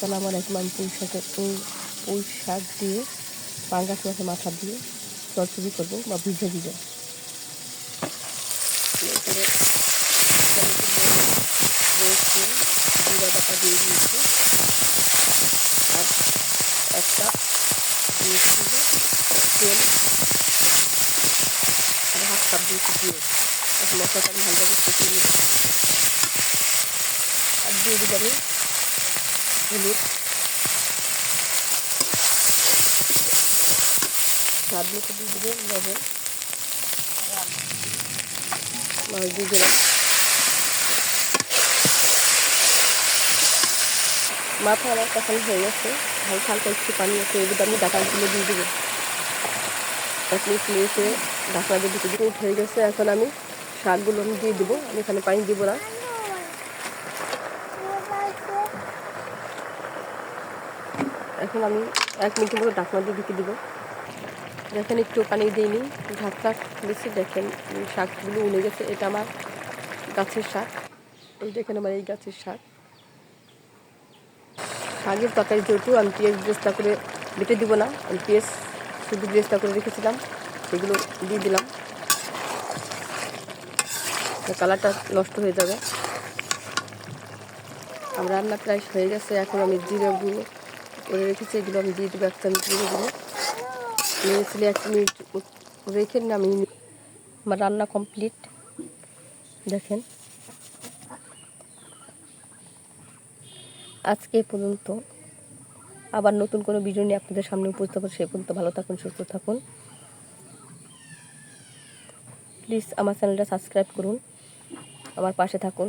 আসসালামু আলাইকুম। আমি পুঁই শাকের পুঁই শাক দিয়ে পাঙ্গাস মাছের মাথা দিয়ে চচ্চড়ি করব বা ভিজে ভিজে। জিরা বাটা দিয়ে দিয়েছি। আর একটা দিয়েছিল তেল। হাফ কাপ দিয়ে এখন মশলাটা আমি ভালোভাবে কষিয়ে নিয়েছি আর দিয়ে দিলাম হলুদ স্বাদ মতো দিয়ে দেবো লবণ মাছ দিয়ে দিলাম মাথা আমার কষানো হয়ে গেছে হালকা হালকা একটু পানি আছে এবার আমি ডাকাগুলো দিয়ে দেবো এক মিনিট নিয়েছে দিয়ে হয়ে গেছে এখন আমি শাকগুলো আমি দিয়ে দেবো আমি এখানে পানি দিব না এখন আমি এক মিনিটের মতো ঢাকনা দিয়ে ঢুকে দিব। দেখেন, একটু পানি দিইনি। ঢাকনা খুলেছি দেখেন শাকগুলো উনে গেছে। এটা আমার গাছের শাক। এই দেখেন আমার এই গাছের শাক। শাকের তরকারি যেহেতু, আমি পেঁয়াজ ব্রেস্তা করে বেটে দিব না। আমি পেঁয়াজ শুধু ব্রেস্তা করে রেখেছিলাম, সেগুলো দিয়ে দিলাম। কালারটা নষ্ট হয়ে যাবে। আমার রান্না প্রায় হয়ে গেছে। এখন আমি জিরেগুলো করে রেখেছি, এগুলো আমি দিয়ে দেবো এক চামচ জিরেগুলো নিয়েছিলি এক মিনিট রেখে নামিয়ে আমার রান্না কমপ্লিট দেখেন। আজকে পর্যন্ত। আবার নতুন কোনো ভিডিও নিয়ে আপনাদের সামনে উপস্থাপন সে পর্যন্ত ভালো থাকুন, সুস্থ থাকুন। প্লিজ আমার চ্যানেলটা সাবস্ক্রাইব করুন, আমার পাশে থাকুন।